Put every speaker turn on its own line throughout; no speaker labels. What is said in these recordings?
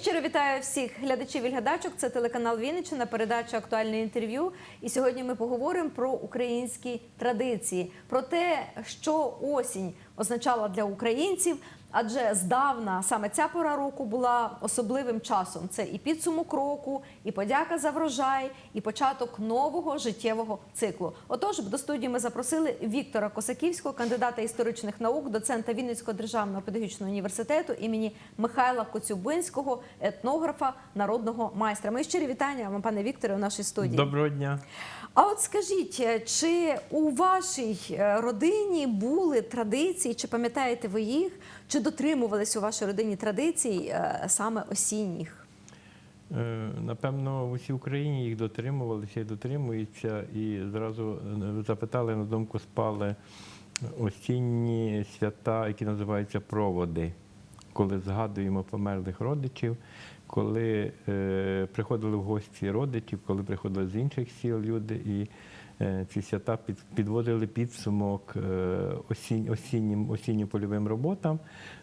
щиро вітаю всіх глядачів і глядачок. Це телеканал Вінниччина, передача актуальне інтерв'ю. І сьогодні ми поговоримо про українські традиції, про те, що осінь означала для українців. Адже здавна саме ця пора року була особливим часом. Це і підсумок року, і подяка за врожай, і початок нового життєвого циклу. Отож, до студії ми запросили Віктора Косаківського, кандидата історичних наук, доцента Вінницького державного педагогічного університету імені Михайла Коцюбинського, етнографа, народного майстра. Мої щирі вітання вам, пане Вікторе, у нашій студії.
Доброго дня.
А от скажіть, чи у вашій е, родині були традиції, чи пам'ятаєте ви їх, чи дотримувались у вашій родині традицій е, саме осінніх?
Е, Напевно, в усій Україні їх дотримувалися і дотримуються. І зразу е, запитали, на думку спали осінні свята, які називаються проводи, коли згадуємо померлих родичів, коли е, приходили в гості родичів, коли приходили з інших сіл люди і ці свята під, підводили підсумок е, осінь, осіннім, осінньо польовим роботам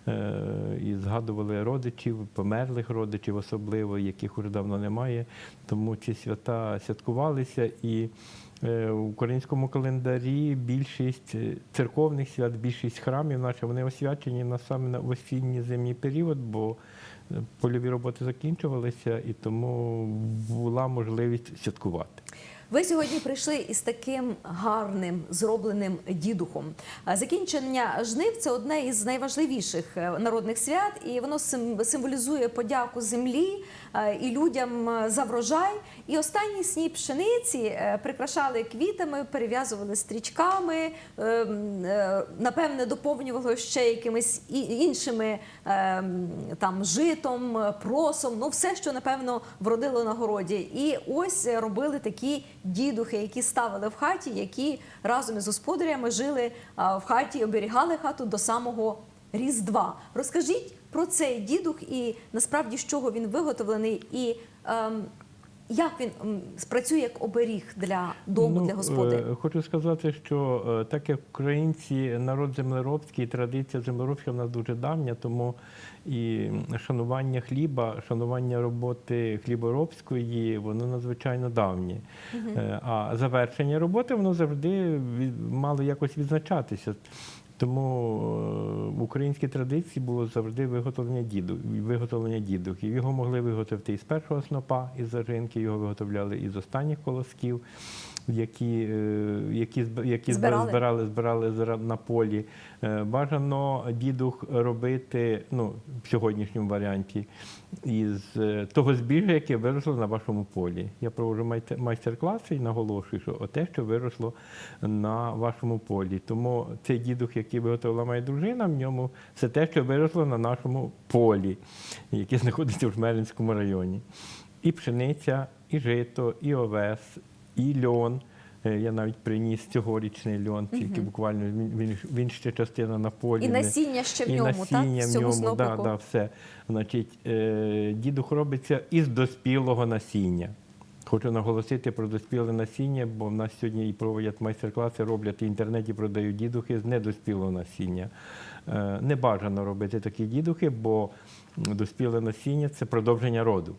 е, і згадували родичів, померлих родичів, особливо, яких уже давно немає. Тому ці свята святкувалися і е, в українському календарі більшість е, церковних свят, більшість храмів наші, вони освячені на саме на осінній зимній період, бо е, польові роботи закінчувалися, і тому була можливість святкувати.
Ви сьогодні прийшли із таким гарним зробленим дідухом. Закінчення жнив це одне із найважливіших е, народних свят, і воно сим- символізує подяку землі і людям е, за врожай. І останній сніп пшениці е, прикрашали квітами, перев'язували стрічками, е, е, напевне, доповнювали ще якимись іншими е, там житом, е, просом, ну все, що напевно вродило на городі. І ось е, робили такі дідухи, які ставили в хаті, які разом із господарями жили в хаті, оберігали хату до самого Різдва. Розкажіть про цей дідух і насправді з чого він виготовлений, і ем, як він спрацює як оберіг для дому, для господарів.
е, Хочу сказати, що е, так як українці народ землеробський, традиція землеробська в нас дуже давня, тому і шанування хліба, шанування роботи хліборобської, воно надзвичайно давнє. Е, А завершення роботи воно завжди мало якось відзначатися. Тому е, в українській традиції було завжди виготовлення діду, виготовлення дідухів. Його могли виготовити із першого снопа, із зажинки, його виготовляли із останніх колосків, які, е, які, які
Збирали?
збирали, збирали на полі. Е, Бажано дідух робити ну, в сьогоднішньому варіанті із е, того збіжжя, яке виросло на вашому полі. Я проводжу майстер-класи і наголошую, що те, що виросло на вашому полі. Тому цей дідух, який виготовила моя дружина, в ньому все те, що виросло на нашому полі, яке знаходиться в Жмеринському районі. І пшениця, і жито, і овес, і льон. Е, Я навіть приніс цьогорічний льон, тільки буквально він, він, ще частина на полі.
І насіння ще в
і
ньому, так?
насіння
В
в ньому, да, да, все. Значить, е, дідух робиться із доспілого насіння. Хочу наголосити про доспіле насіння, бо в нас сьогодні і проводять майстер-класи, роблять в інтернеті продають дідухи з недоспілого насіння. Е, не бажано робити такі дідухи, бо доспіле насіння це продовження роду.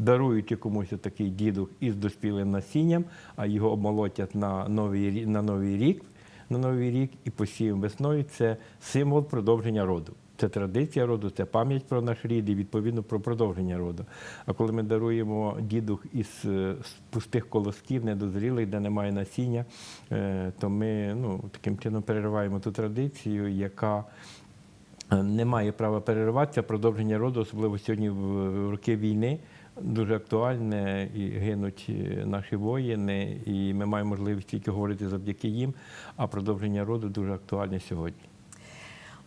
Даруючи комусь такий дідух із доспілим насінням, а його обмолотять на новий, на новий рік, на новий рік і посіємо весною, це символ продовження роду. Це традиція роду, це пам'ять про наш рід і відповідно про продовження роду. А коли ми даруємо дідух із е, пустих колосків, недозрілих, де немає насіння, е, то ми ну, таким чином перериваємо ту традицію, яка е, не має права перериватися. Продовження роду, особливо сьогодні в роки війни, дуже актуальне і гинуть наші воїни, і ми маємо можливість тільки говорити завдяки їм. А продовження роду дуже актуальне сьогодні.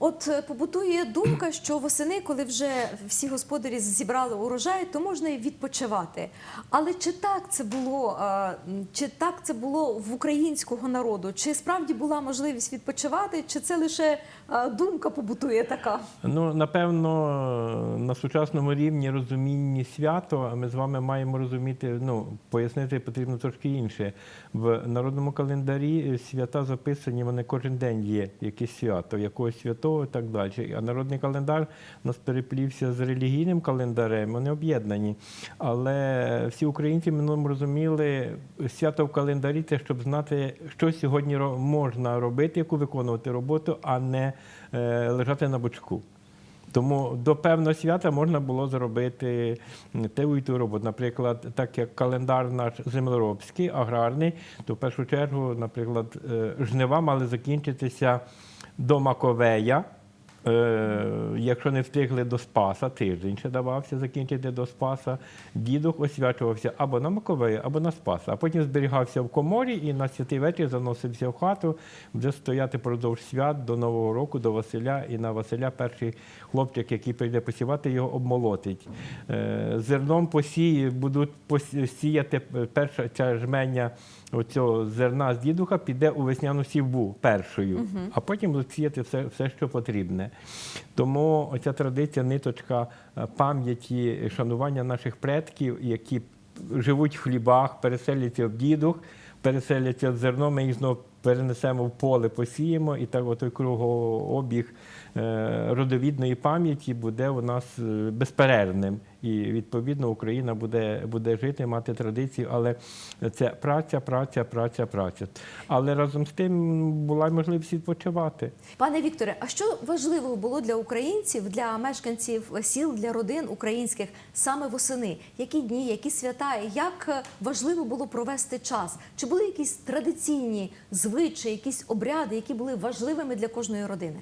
От е, побутує думка, що восени, коли вже всі господарі зібрали урожай, то можна і відпочивати. Але чи так це було, е, чи так це було в українського народу? Чи справді була можливість відпочивати, чи це лише е, думка побутує така?
Ну, напевно, на сучасному рівні розумінні свято, а ми з вами маємо розуміти, ну, пояснити потрібно трошки інше. В народному календарі свята записані, вони кожен день є якесь свято, якогось святого. То і так далі. А народний календар у нас переплівся з релігійним календарем, вони об'єднані. Але всі українці минулому розуміли, свято в календарі це щоб знати, що сьогодні можна робити, яку виконувати роботу, а не е, лежати на бочку. Тому до певного свята можна було зробити ту і ту роботу. Наприклад, так як календар наш землеробський, аграрний, то в першу чергу, наприклад, е, жнива мали закінчитися до Маковея. Е, якщо не встигли до Спаса, тиждень ще давався закінчити до Спаса, дідух освячувався або на Маковея, або на Спаса, а потім зберігався в коморі і на святий вечір заносився в хату, вже стояти продовж свят до Нового року, до Василя, і на Василя перший хлопчик, який прийде посівати, його обмолотить. Е, Зерном посії будуть посіяти перша ця жменя оцього зерна з дідуха піде у весняну сівбу першою, а потім будуть все, все, що потрібне. Тому оця традиція, ниточка е, пам'яті, шанування наших предків, які живуть в хлібах, переселяться в дідух, переселяться в зерно, ми їх знову перенесемо в поле, посіємо, і так отой кругообіг е, родовідної пам'яті буде у нас е, безперервним. І відповідно Україна буде, буде жити, мати традицію, але це праця, праця, праця, праця. Але разом з тим була можливість відпочивати.
Пане Вікторе, а що важливого було для українців, для мешканців сіл, для родин українських саме восени? Які дні, які свята, як важливо було провести час? Чи були якісь традиційні звичаї, якісь обряди, які були важливими для кожної родини?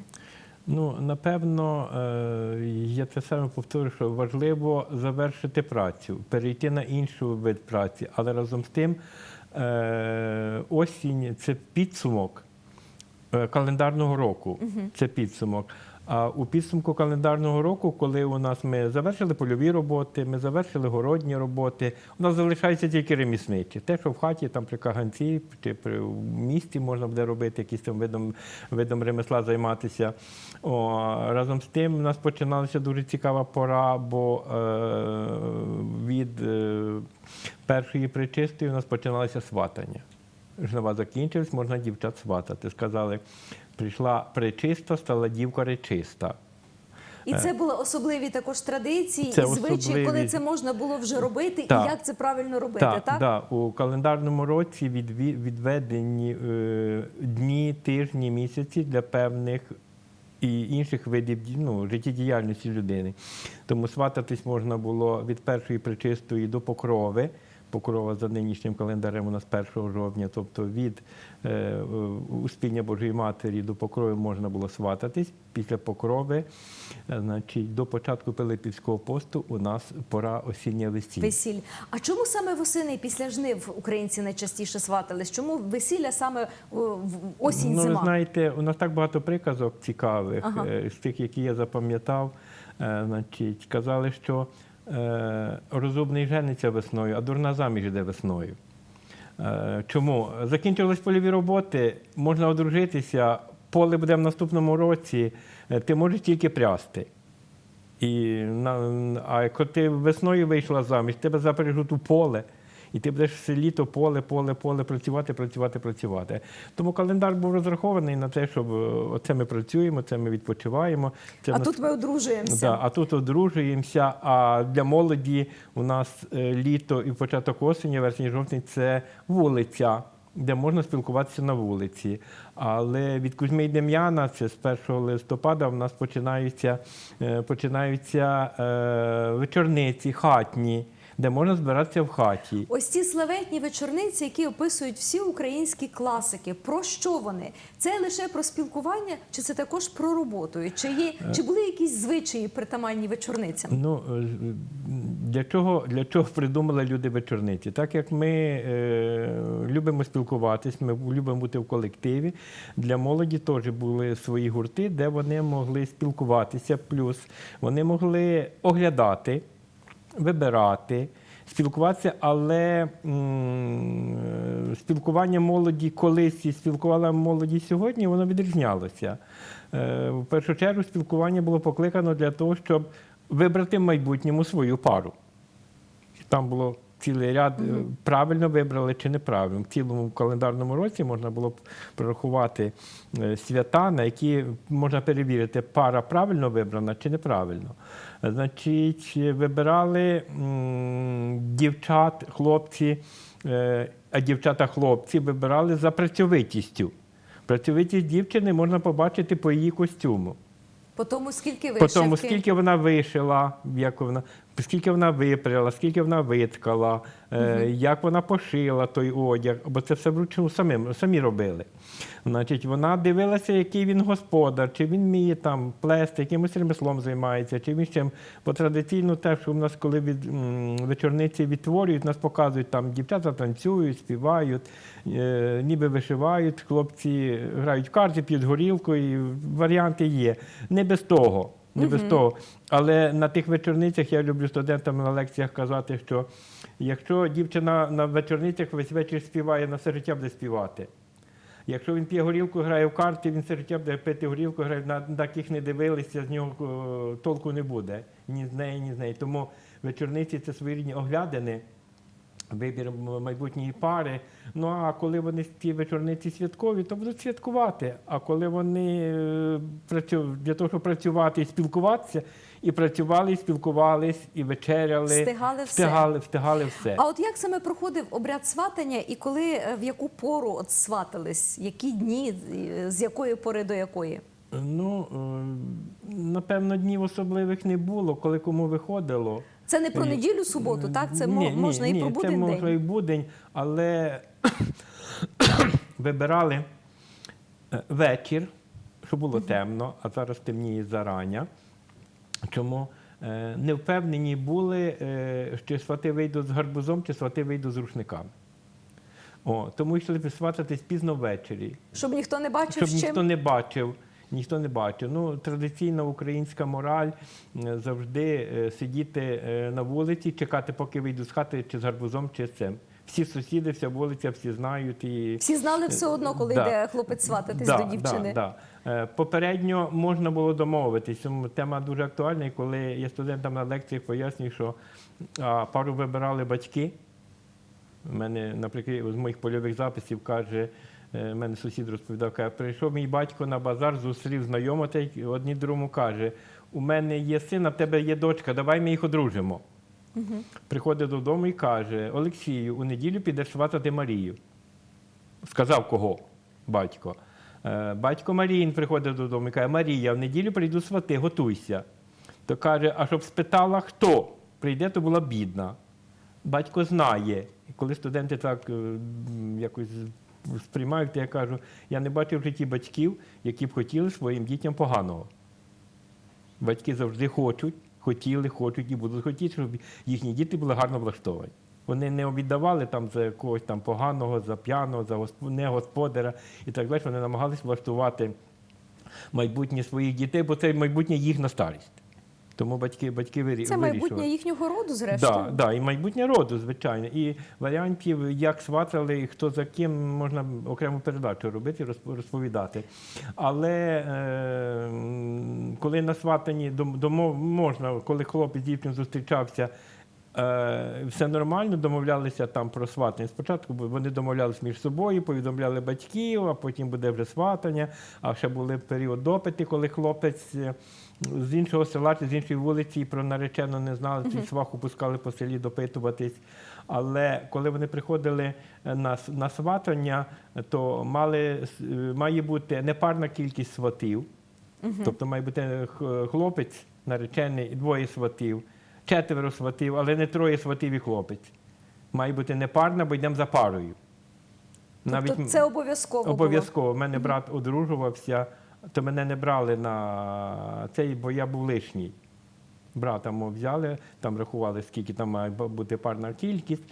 Ну, напевно, е, я те саме повторю, що важливо завершити працю, перейти на іншу вид праці, але разом з тим е, осінь це підсумок е, календарного року. Це підсумок. А у підсумку календарного року, коли у нас ми завершили польові роботи, ми завершили городні роботи, у нас залишається тільки ремісничі. Те, що в хаті, там при каганці чи при місті можна буде робити якийсь там видом, видом ремесла займатися. О, разом з тим, у нас починалася дуже цікава пора, бо е, від е, першої причистої у нас починалося сватання. Жнива закінчилась, можна дівчат сватати. Сказали, прийшла причиста, стала дівка речиста.
І це були особливі також традиції
Е. Це
і звичаї, коли це можна було вже робити,
Так.
і як це правильно робити,
Так,
так?
Да, у календарному році відведені е, дні, тижні, місяці для певних і інших видів ну, життєдіяльності людини. Тому свататись можна було від першої причистої до покрови. Покрова за нинішнім календарем у нас 1 жовтня, тобто від е, успіння Божої Матері до покрови можна було свататись. Після покрови, е, значить, до початку Пилипівського посту у нас пора осіння весілля.
Весілля. А чому саме восени після жнив українці найчастіше сватались? Чому весілля саме осінь
Ну, ви знаєте, у нас так багато приказок цікавих,
Ага.
е, з тих, які я запам'ятав. Значить, казали, що розумний жениться весною, а дурна заміж іде весною. Е, Чому? Закінчились польові роботи, можна одружитися, поле буде в наступному році, е, ти можеш тільки прясти. І а коли ти весною вийшла заміж, тебе запряжуть у поле, і ти будеш все літо поле, поле, поле працювати, працювати, працювати. Тому календар був розрахований на те, щоб е, оце ми працюємо, це ми відпочиваємо. Це
А
нас-
тут ми одружуємося.
Да, а тут одружуємося. А для молоді у нас е, літо і початок осені, вересень, жовтень це вулиця, де можна спілкуватися на вулиці. Але від Кузьми і Дем'яна, це з 1 листопада, у нас починаються, е, починаються е, вечорниці, хатні, де можна збиратися в хаті.
Ось ці славетні вечорниці, які описують всі українські класики. Про що вони? Це лише про спілкування, чи це також про роботу? І Чи є чи були якісь звичаї притаманні вечорницям?
Ну, е, для чого, для чого придумали люди вечорниці? Так як ми е, любимо спілкуватись, ми любимо бути в колективі, для молоді теж були свої гурти, де вони могли спілкуватися, плюс вони могли оглядати, вибирати. Спілкуватися, але м, спілкування молоді колись і спілкувала молоді сьогодні, воно відрізнялося. Е, В першу чергу спілкування було покликано для того, щоб вибрати в майбутньому свою пару. Там було цілий ряд е, правильно вибрали чи неправильно. В цілому календарному році можна було б прорахувати е, свята, на які можна перевірити, пара правильно вибрана чи неправильно. Значить, вибирали дівчат, хлопці, е, а дівчата-хлопці вибирали за працьовитістю. Працьовитість дівчини можна побачити по її костюму.
По тому, скільки
По тому, скільки вона вишила, як вона, скільки вона випряла, скільки вона виткала, е, як вона пошила той одяг, бо це все вручну самим, самі робили. Значить, вона дивилася, який він господар, чи він вміє там плести, якимось ремеслом займається, чи він чим. Бо традиційно те, що в нас, коли від, м, вечорниці відтворюють, нас показують, там дівчата танцюють, співають, е, ніби вишивають, хлопці грають в карти, п'ють горілку, і варіанти є. Не без того. Не без того. Але на тих вечорницях я люблю студентам на лекціях казати, що якщо дівчина на вечорницях весь вечір співає, на все життя буде співати. Якщо він п'є горілку, грає в карти, він все життя буде пити горілку, грає, на таких не дивилися, з нього е, толку не буде. Ні з неї, ні з неї. Тому вечорниці це своєрідні оглядини, вибір майбутньої пари. Ну а коли вони ті вечорниці святкові, то будуть святкувати. А коли вони е, для того, щоб працювати і спілкуватися, і працювали, і спілкувались, і вечеряли,
Встигали все.
встигали, встигали все.
А от як саме проходив обряд сватання і коли е, в яку пору от сватались? Які дні, е, з якої пори до якої?
Ну, е, напевно, днів особливих не було, коли кому виходило.
Це не про неділю, суботу, так? Це
Ні, ні,
можна і
ні,
про
Це
будень
можна і будень, але вибирали е, вечір, щоб було темно, а зараз темніє зарання. Чому е, не впевнені були, е, чи свати вийдуть з гарбузом, чи свати вийдуть з рушниками. О, тому йшли свататись пізно ввечері
Щоб ніхто не бачив,
щоб
з чим.
ніхто не бачив. Ніхто не бачив. Ну, традиційна українська мораль е, завжди е, сидіти е, на вулиці, чекати, поки вийду з хати, чи з гарбузом, чи з цим. Всі сусіди, вся вулиця, всі знають. І...
Всі знали все одно, коли
Да.
йде хлопець свататись
Да,
до дівчини.
Да, да. Попередньо можна було домовитись. Тема дуже актуальна, і коли я студентам на лекціях пояснюю, що пару вибирали батьки. У мене, наприклад, з моїх польових записів каже, мене сусід розповідав, каже, прийшов мій батько на базар, зустрів знайомого, та й одні другому каже: у мене є син, а в тебе є дочка, давай ми їх одружимо. Приходить додому і каже: Олексію, у неділю підеш сватати Марію. Сказав кого? Батько. Е, Батько Маріїн приходить додому і каже, Марія, в неділю прийду свати, готуйся. То каже, а щоб спитала, хто прийде, то була бідна. Батько знає. І коли студенти так е, якось сприймають, я кажу, я не бачив в житті батьків, які б хотіли своїм дітям поганого. Батьки завжди хочуть, хотіли, хочуть і будуть хотіти, щоб їхні діти були гарно влаштовані. Вони не віддавали там за когось там поганого, за п'яного, за госп- не господаря і так далі. Вони намагалися влаштувати майбутнє своїх дітей, бо це майбутнє їх на старість. Тому батьки, батьки вирі-
Це майбутнє їхнього роду, зрештою.
Да, да, і майбутнє роду, звичайно. І варіантів, як сватали, і хто за ким, можна окрему передачу робити, розп- розповідати. Але е, коли на сватанні домов можна, коли хлопець з дівчиною зустрічався. Е, все нормально, домовлялися там про сватання. Спочатку вони домовлялися між собою, повідомляли батьків, а потім буде вже сватання. А ще були період допити, коли хлопець з іншого села чи з іншої вулиці про наречену не знали, mm сваху пускали по селі допитуватись. Але коли вони приходили е, на, на сватання, то мали, е, має бути непарна кількість сватів. Тобто має бути хлопець, наречений, і двоє сватів, четверо сватів, але не троє сватів і хлопець. Має бути непарна, бо йдемо за парою.
Тобто це обов'язково.
Обов'язково. У мене брат одружувався, то мене не брали на цей, бо я був лишній. Брата мого взяли, там рахували, скільки там має бути парна кількість.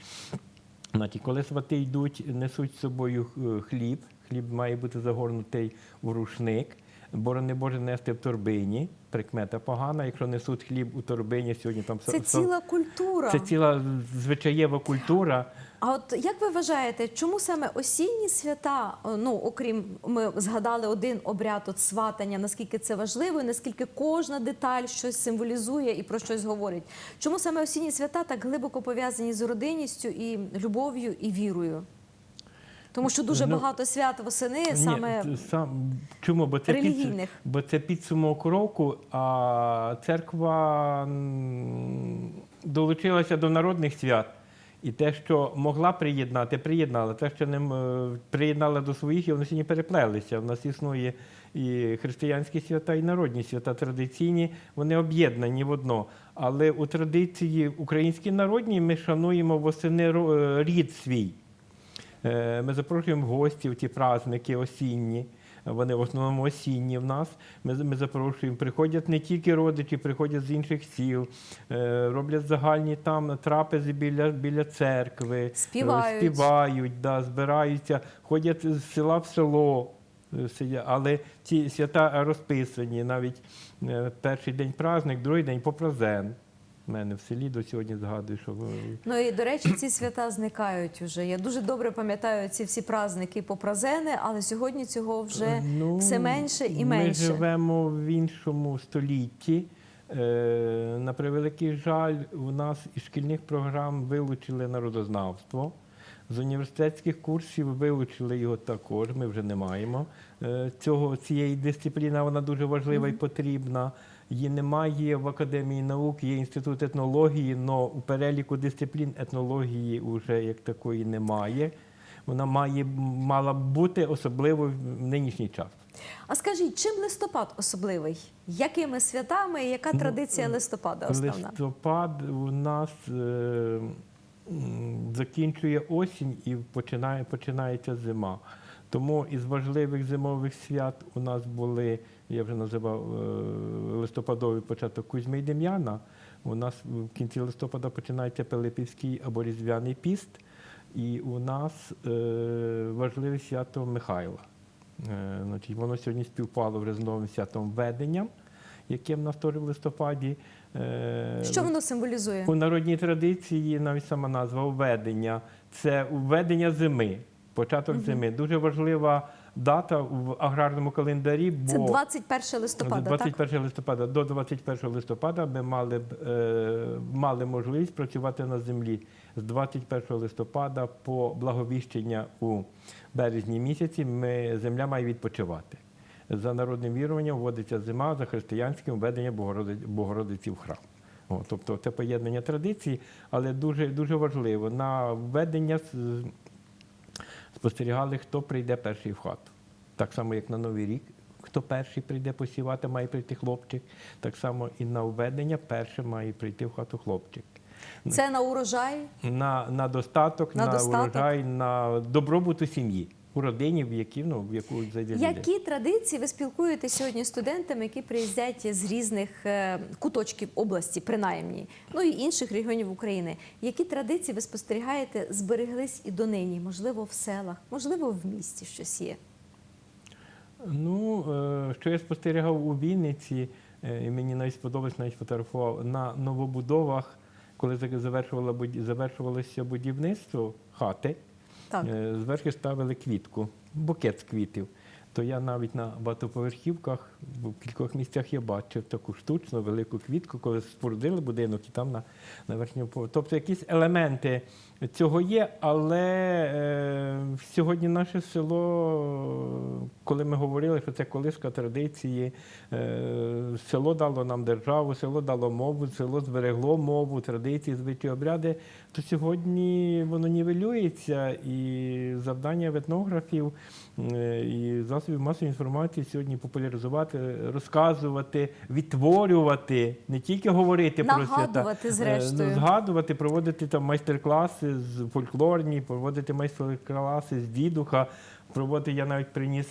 Значить, коли свати йдуть, несуть з собою е, хліб. Хліб має бути загорнутий в рушник. Борони Боже нести в торбині. Прикмета погана. Якщо несуть хліб у торбині, сьогодні там
Це
со-
ціла культура.
це ціла звичаєва культура.
А от як ви вважаєте, чому саме осінні свята, ну окрім ми згадали один обряд от сватання, наскільки це важливо, і наскільки кожна деталь щось символізує і про щось говорить? Чому саме осінні свята так глибоко пов'язані з родинністю і любов'ю і вірою? Тому що дуже
Ну,
багато свят восени саме
сам, чому? Бо це,
релігійних.
Під, бо це підсумок року, а церква долучилася до народних свят. І те, що могла приєднати, приєднала. Те, що не приєднала до своїх, і вони сьогодні переплелися. У нас існує і християнські свята, і народні свята традиційні, вони об'єднані в одно. Але у традиції українській народній ми шануємо восени рід свій. Е, Ми запрошуємо в гості в ті праздники осінні. Вони в основному осінні в нас. Ми, ми запрошуємо. Приходять не тільки родичі, приходять з інших сіл, е, роблять загальні там трапези біля, біля церкви, е,
Співають.
співають, да, збираються, ходять з села в село. Але ці свята розписані. Навіть перший день праздник, другий день попразен. Мене в селі до сьогодні згадую, що е,
Ну і до речі, ці свята зникають уже. Я дуже добре пам'ятаю ці всі праздники попразени, але сьогодні цього вже
Ну,
все менше і менше.
Ми живемо в іншому столітті. Е, На превеликий жаль, у нас із шкільних програм вилучили народознавство. З університетських курсів вилучили його також. Ми вже не маємо е, цього цієї дисципліни. Вона дуже важлива і потрібна. Її немає в академії наук, є інститут етнології, але у переліку дисциплін етнології вже як такої немає. Вона має мала б бути особливо в нинішній час.
А скажіть, чим листопад особливий? Якими святами і яка
Ну,
традиція листопада основна?
Листопад у нас е, закінчує осінь і починає, починається зима. Тому із важливих зимових свят у нас були, я вже називав е, листопадовий початок Кузьми і Дем'яна. У нас в кінці листопада починається Пилипівський або Різдвяний піст. І у нас е, важливе свято Михайла. Е, значить, воно сьогодні співпало вже з новим святом веденням, яке в нас теж в листопаді.
Що воно символізує?
у народній традиції навіть сама назва введення це введення зими, початок зими. Дуже важлива дата в аграрному календарі, бо
Це 21 листопада,
з
так?
21 листопада до 21 листопада ми мали б е, мали можливість працювати на землі з 21 листопада по благовіщення у березні місяці. Ми земля має відпочивати. За народним віруванням вводиться зима за християнським введенням Богородиці, в храм. О, тобто це поєднання традицій, але дуже, дуже важливо. На введення спостерігали, хто прийде перший в хату. Так само, як на Новий рік. Хто перший прийде посівати, має прийти хлопчик. Так само і на введення перше має прийти в хату хлопчик.
Це на урожай.
На, на достаток,
На
на,
достаток.
урожай, на добробуту сім'ї, у родині, в, які, ну, в яку зайде.
Які традиції ви спілкуєтеся сьогодні з студентами, які приїздять з різних е, куточків області, принаймні, ну і інших регіонів України? Які традиції ви спостерігаєте, збереглись і донині? Можливо, в селах, можливо, в місті щось є.
Ну, е, що я спостерігав у Вінниці, е, і мені навіть сподобалось, навіть фотографував на новобудовах, коли завершувалося будівництво хати,
Так.
е, зверху ставили квітку, букет з квітів. То я навіть на багатоповерхівках в кількох місцях я бачив таку штучну велику квітку, коли спорудили будинок і там на, на верхньому поверху. Тобто якісь елементи цього є, але е, сьогодні наше село, коли ми говорили, що це колиска традиції, е, село дало нам державу, село дало мову, село зберегло мову, традиції, звичаї, обряди, то сьогодні воно нівелюється і завдання етнографів е, і засобів масової інформації сьогодні популяризувати, розказувати, відтворювати, не тільки говорити про е,
зрештою.
Згадувати, проводити там майстер-класи з фольклорні, проводити майстер-класи з дідуха. Проводити я навіть приніс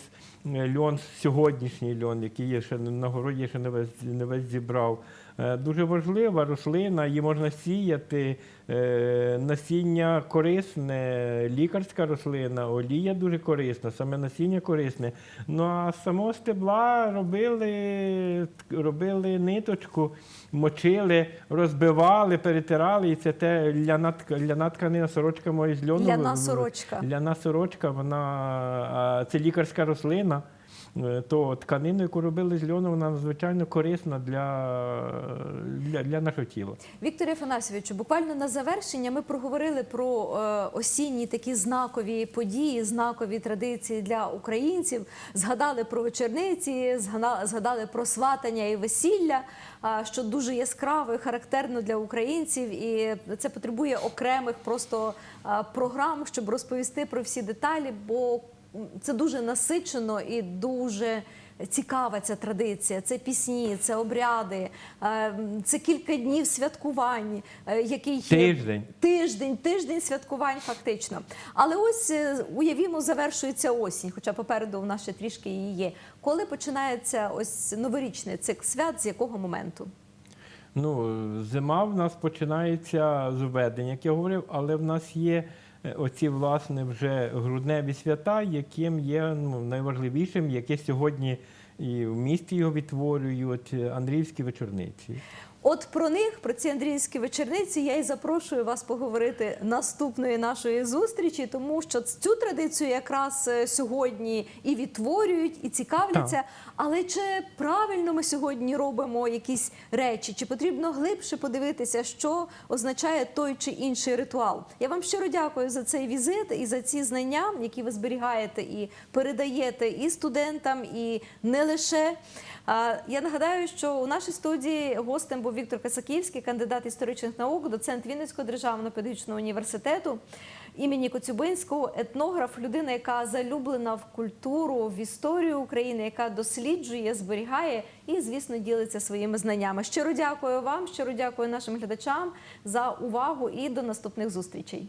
е, льон, сьогоднішній льон, який є ще на городі, я ще не весь, не весь зібрав. Е, дуже важлива рослина, її можна сіяти. Е, Насіння корисне, лікарська рослина, олія дуже корисна, саме насіння корисне. Ну а з самого стебла робили, робили ниточку, мочили, розбивали, перетирали, і це те ляна, ляна тканина, сорочка моя з льону.
Ляна сорочка.
Ляна сорочка, вона це лікарська рослина. Е, То тканину, яку робили з льону, вона надзвичайно корисна для, для, для нашого тіла.
Вікторе Афанасьовичу, буквально на завершення ми проговорили про е, осінні такі знакові події, знакові традиції для українців. Згадали про вечорниці, згадали про сватання і весілля, що дуже яскраво і характерно для українців, і це потребує окремих просто програм, щоб розповісти про всі деталі, бо це дуже насичено і дуже. Цікава ця традиція, це пісні, це обряди, е, це кілька днів святкувань, е, який
Тиждень.
тиждень, тиждень святкувань, фактично. Але ось е, уявімо, завершується осінь, хоча попереду в нас ще трішки її є. Коли починається ось новорічний цикл свят, з якого моменту?
Ну, зима в нас починається з введення, як я говорив, але в нас є оці власне вже грудневі свята, яким є ну, найважливішим, яке сьогодні і в місті його відтворюють е, Андріївські вечорниці.
От про них, про ці андріївські вечорниці, я і запрошую вас поговорити наступної нашої зустрічі, тому що цю традицію якраз е, сьогодні і відтворюють, і цікавляться. Але чи правильно ми сьогодні робимо якісь речі? Чи потрібно глибше подивитися, що означає той чи інший ритуал? Я вам щиро дякую за цей візит і за ці знання, які ви зберігаєте і передаєте і студентам, і не лише. Я нагадаю, що у нашій студії гостем був Віктор Касаківський, кандидат історичних наук, доцент Вінницького державного педагогічного університету імені Коцюбинського, етнограф, людина, яка залюблена в культуру, в історію України, яка досліджує, зберігає і, звісно, ділиться своїми знаннями. Щиро дякую вам, щиро дякую нашим глядачам за увагу і до наступних зустрічей.